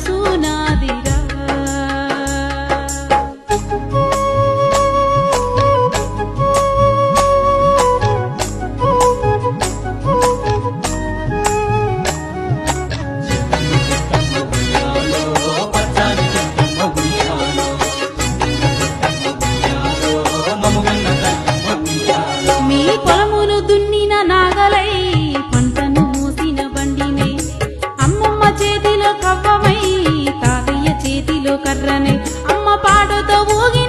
azul. నీలో కర్రనే అమ్మ పాడుతో ఊగి